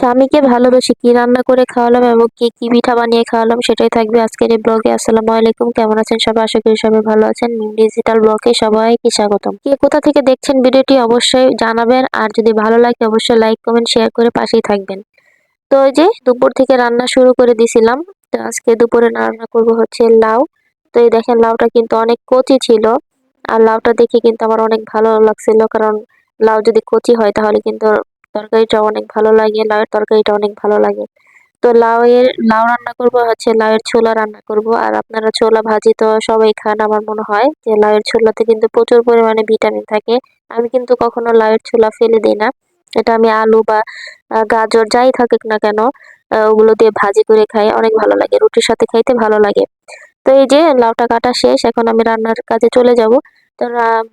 স্বামীকে ভালোবেসে কি রান্না করে খাওয়ালাম এবং কি কি পিঠা বানিয়ে খাওয়ালাম সেটাই থাকবে আজকের এই ব্লগে। আসসালামু আলাইকুম, কেমন আছেন সবাই? আশা করি সবাই ভালো আছেন। ডিজিটাল ব্লগে সবাইকে স্বাগতম। কে কোথা থেকে দেখছেন ভিডিওটি অবশ্যই জানাবেন, আর যদি ভালো লাগে অবশ্যই লাইক, কমেন্ট, শেয়ার করে পাশেই থাকবেন। তো ওই যে দুপুর থেকে রান্না শুরু করে দিছিলাম, তো আজকে দুপুরে রান্না করব হচ্ছে লাউ। তো এই দেখেন লাউটা কিন্তু অনেক কচি ছিল, আর লাউটা দেখে কিন্তু আমার অনেক ভালো লাগছিল, কারণ লাউ যদি কচি হয় তাহলে কিন্তু তরকারিটা অনেক ভালো লাগে, লাউয়ের তরকারিটা অনেক ভালো লাগে। তো লাউ এর লাউ রান্না করব, হচ্ছে লাউয়ের ছোলা রান্না করব। আর আপনারা ছোলা ভাজি তো সবাই খান, আমার মনে হয় যে লাউয়ের ছোলাতে কিন্তু প্রচুর পরিমাণে ভিটামিন থাকে। আমি কিন্তু কখনো লাউয়ের ছোলা ফেলে দিই না। এটা আমি আলু বা গাজর যাই থাকুক না কেন ওগুলো দিয়ে ভাজি করে খাই, অনেক ভালো লাগে। রুটির সাথে খাইতে ভালো লাগে। তো এই যে লাউটা কাটা শেষ, এখন আমি রান্নার কাজে চলে যাব। তো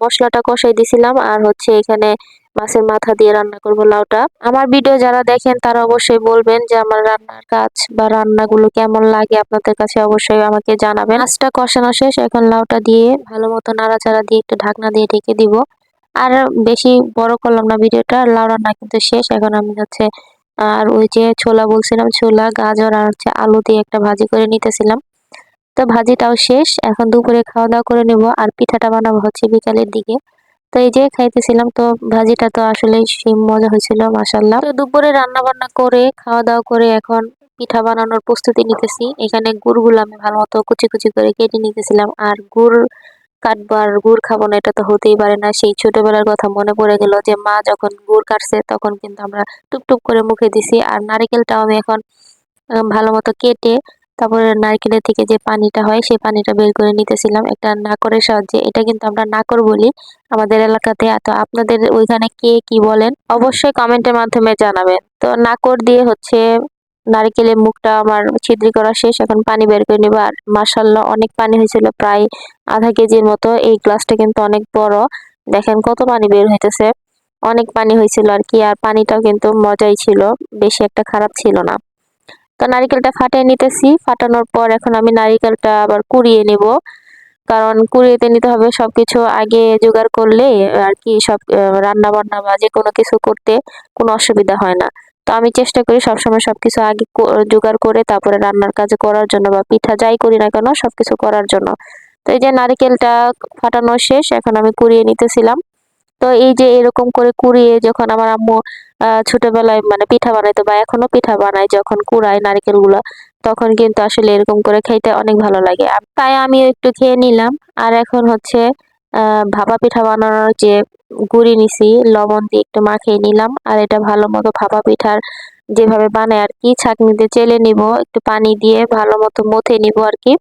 মশলাটা কষাই দিছিলাম, আর হচ্ছে এখানে মাছের মাথা দিয়ে রান্না করব লাউটা। আমার ভিডিও যারা দেখেন, তারা অবশ্যই বলবেন যে আমার রান্নার কাজ বা রান্নাগুলো কেমন লাগে আপনাদের কাছে অবশ্যই আমাকে জানাবেন। মাছটা কষানো শেষ, এখন লাউটা দিয়ে ভালো মতো নাড়াচাড়া দিয়ে একটু ঢাকনা দিয়ে ঢেকে দিব। আর বেশি বড় করলাম না ভিডিওটা লাউ রান্না কিন্তু শেষ। এখন আমি হচ্ছে, আর ওই যে ছোলা বলছিলাম, ছোলা, গাজর আর হচ্ছে আলু দিয়ে একটা ভাজি করে নিতেছিলাম। তো ভাজিটাও শেষ। এখন দুপুরে খাওয়া দাওয়া করে নেব। আর পিঠাটা বানাবো হচ্ছে বিকালের দিকে। তো এই যে খাইতেছিলাম, তো ভাজিটা তো আসলে সেম মজা হয়েছিল মাসাল্লাহ তো দুপুরে রান্না বান্না করে খাওয়া দাওয়া করে এখন পিঠা বানানোর প্রস্তুতি নিতেছি। এখানে গুড়গুলো আমি ভালো মতো কুচি কুচি করে কেটে নিতেছিলাম। আর গুড় কাটবো আর গুড় খাব না, এটা তো হতেই পারে না। সেই ছোটবেলার কথা মনে পড়ে গেল যে, মা যখন গুড় কাটছে, তখন কিন্তু আমরা টুকটুক করে মুখে দিছি। আর নারিকেলটাও আমি এখন ভালো মতো কেটে তারপরে নারকেলের থেকে যে পানিটা হয়, সেই পানিটা বের করে নিতেছিলাম একটা নাকরের সাহায্যে। এটা কিন্তু আমরা নাকর বলি আমাদের এলাকাতে। তো আপনাদের ওইখানে কে কি বলেন? অবশ্যই কমেন্টের মাধ্যমে জানাবেন। তো নাকর দিয়ে হচ্ছে নারকেলের মুখটা আমার ছিদ্রি করা শেষ, এখন পানি বের করে নিব। আর মাসাল্লাহ অনেক পানি হয়েছিল, প্রায় আধা কেজির মতো। এই গ্লাসটা কিন্তু অনেক বড়। দেখেন কত পানি বের হইতেছে। অনেক পানি হয়েছিল আর কি, আর পানিটাও কিন্তু মজাই ছিল। বেশি একটা খারাপ ছিল না। তো নারিকেলটা ফাটিয়ে নিতেছি। ফাটানোর পর এখন আমি নারিকেলটা আবার কুড়িয়ে নেব। কারণ কুড়িয়েতে নিতে হবে সবকিছু আগে জোগাড় করলে আর কি সব রান্না বান্না বা যে কোনো কিছু করতে কোনো অসুবিধা হয় না। তো আমি চেষ্টা করি সবসময় সবকিছু আগে জোগাড় করে তারপরে রান্নার কাজ করার জন্য বা পিঠা যাই করি না কেন সবকিছু করার জন্য। তো এই যে নারিকেলটা ফাটানো শেষ, এখন আমি কুড়িয়ে নিতেছিলাম। তো এই যে এরকম করে কুড়িয়ে যখন আমার আম্মু ছোটবেলায় মানে পিঠা বানাইতো বা এখনও পিঠা বানায় যখন কুড়ায় নারকেলগুলো তখন কিন্তু আসলে এরকম করে খাইতে অনেক ভালো লাগে। তাই আমি একটু খেয়ে নিলাম। আর এখন হচ্ছে ভাপা পিঠা বানানোর যে গুড়ি নিছি, লবণ দিয়ে একটু মাখিয়ে নিলাম। আর এটা ভালো মতো ভাপা পিঠার যেভাবে বানায় আর কি, ছাঁকনিতে চেলে নিব, একটু পানি দিয়ে ভালো মতো মথে নিব আর কি।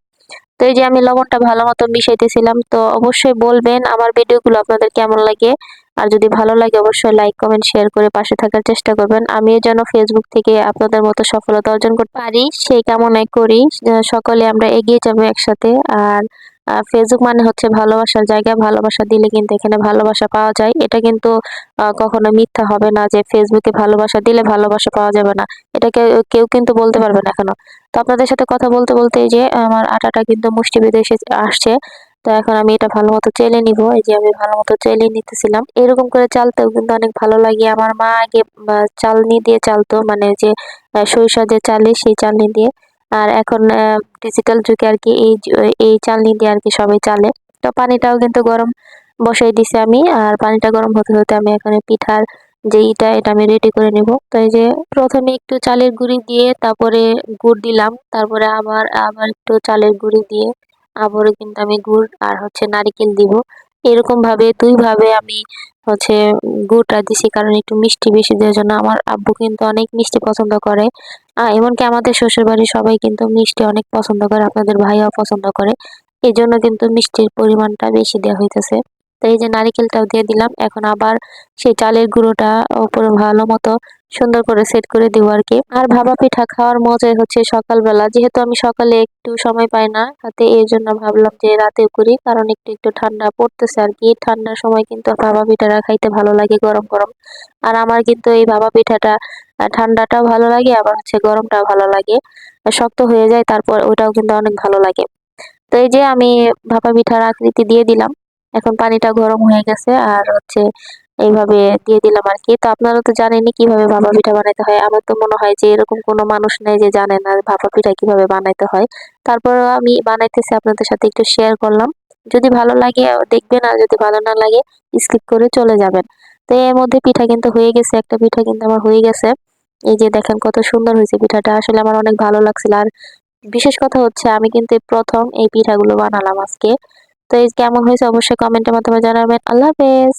তো এই যে আমি লবণটা ভালো মতো মিশাইতেছিলাম, তো অবশ্যই বলবেন আমার ভিডিওগুলো আপনাদের কেমন লাগে। আর যদি ভালো লাগে অবশ্যই লাইক কমেন্ট শেয়ার করে পাশে থাকার চেষ্টা করবেন। আমি যেন ফেসবুক থেকে আপনাদের মতো সফলতা অর্জন করতে পারি, সেই কামনাই করি। সকলে আমরা এগিয়ে যাব একসাথে। আর ফেসবুক মানে হচ্ছে ভালোবাসার জায়গা। ভালোবাসা দিলে কিন্তু এখানে ভালোবাসা পাওয়া যায়। এটা কিন্তু কখনো মিথ্যা হবে না যে ফেসবুকে ভালোবাসা দিলে ভালোবাসা পাওয়া যাবে না। এটাকে কেউ কিন্তু বলতে পারবে না এখনও। তো আপনাদের সাথে কথা বলতে বলতে যে আমার আটাটা কিন্তু মুষ্টি বেঁধে এসে আসছে। তো এখন আমি এটা ভালো মতো চেলে নিব। এই যে আমি ভালো মতো চেলে নিতেছিলাম। এরকম করে চালতেও কিন্তু অনেক ভালো লাগে। আমার মা আগে চালনি দিয়ে চালতো। মানে যে সরিষা যে চালে সেই চালনি দিয়ে। আর এখন ডিজিটাল যুগে আর কি এই এই চালনি দিয়ে আর কি সবাই চালে। তো পানিটাও কিন্তু গরম বসাই দিছি আমি, আর পানিটা গরম হতে হতে আমি এখানে পিঠার যে ইটা, এটা আমি রেডি করে নিব। তো এই যে প্রথমে একটু চালের গুঁড়ি দিয়ে তারপরে গুড় দিলাম। তারপরে আবার আবার একটু চালের গুঁড়ি দিয়ে আবারও কিন্তু আমি গুড় আর হচ্ছে নারিকেল দিব। এরকম ভাবে দুই ভাবে আমি হচ্ছে গুড়টা দিছি, কারণ একটু মিষ্টি বেশি দেওয়ার জন্য। আমার আব্বু কিন্তু অনেক মিষ্টি পছন্দ করে। এমনকি আমাদের শ্বশুরবাড়ির সবাই কিন্তু মিষ্টি অনেক পছন্দ করে, আপনাদের ভাইয়াও পছন্দ করে। এই জন্য কিন্তু মিষ্টির পরিমাণটা বেশি দেওয়া হইতেছে। তো এই যে নারিকেলটাও দিয়ে দিলাম। এখন আবার সেই চালের গুঁড়োটা উপরে ভালো মতো সুন্দর করে সেট করে দিব আর কি। আর ভাবা পিঠা খাওয়ার মজাই হচ্ছে সকালবেলা। যেহেতু আমি সকালে একটু সময় পাই না হাতে, এই জন্য ভাবলাম যে রাতে করি, কারণ একটু একটু ঠান্ডা পড়তেছে আর কি। ঠান্ডার সময় কিন্তু ভাবা পিঠাটা খাইতে ভালো লাগে গরম গরম। আর আমার কিন্তু এই ভাবা পিঠাটা ঠান্ডাটাও ভালো লাগে, আবার হচ্ছে গরমটাও ভালো লাগে। শক্ত হয়ে যায়, তারপর ওটাও কিন্তু অনেক ভালো লাগে। তো এই যে আমি ভাপা পিঠার আকৃতি দিয়ে দিলাম। এখন পানিটা গরম হয়ে গেছে আর হচ্ছে এইভাবে দিয়ে দিলাম আর কি। তো আপনারা তো জানেনই কীভাবে ভাপা পিঠা বানাইতে হয়। আমার তো মনে হয় যে এরকম কোনো মানুষ নেই যে জানে না ভাপা পিঠা কীভাবে বানাইতে হয়। তারপর আমি বানাইতেছি, আপনাদের সাথে একটু শেয়ার করলাম। যদি ভালো লাগে দেখবেন, আর যদি ভালো না লাগে স্কিপ করে চলে যাবেন। তো এর মধ্যে পিঠা কিন্তু হয়ে গেছে, একটা পিঠা কিন্তু আমার হয়ে গেছে। এই যে দেখেন কত সুন্দর হয়েছে পিঠাটা, আসলে আমার অনেক ভালো লাগছিল। আর বিশেষ কথা হচ্ছে, আমি কিন্তু প্রথম এই পিঠাগুলো বানালাম আজকে। তো এই কেমন হয়েছে অবশ্যই কমেন্টের মাধ্যমে জানাবেন। আল্লাহ হাফেজ।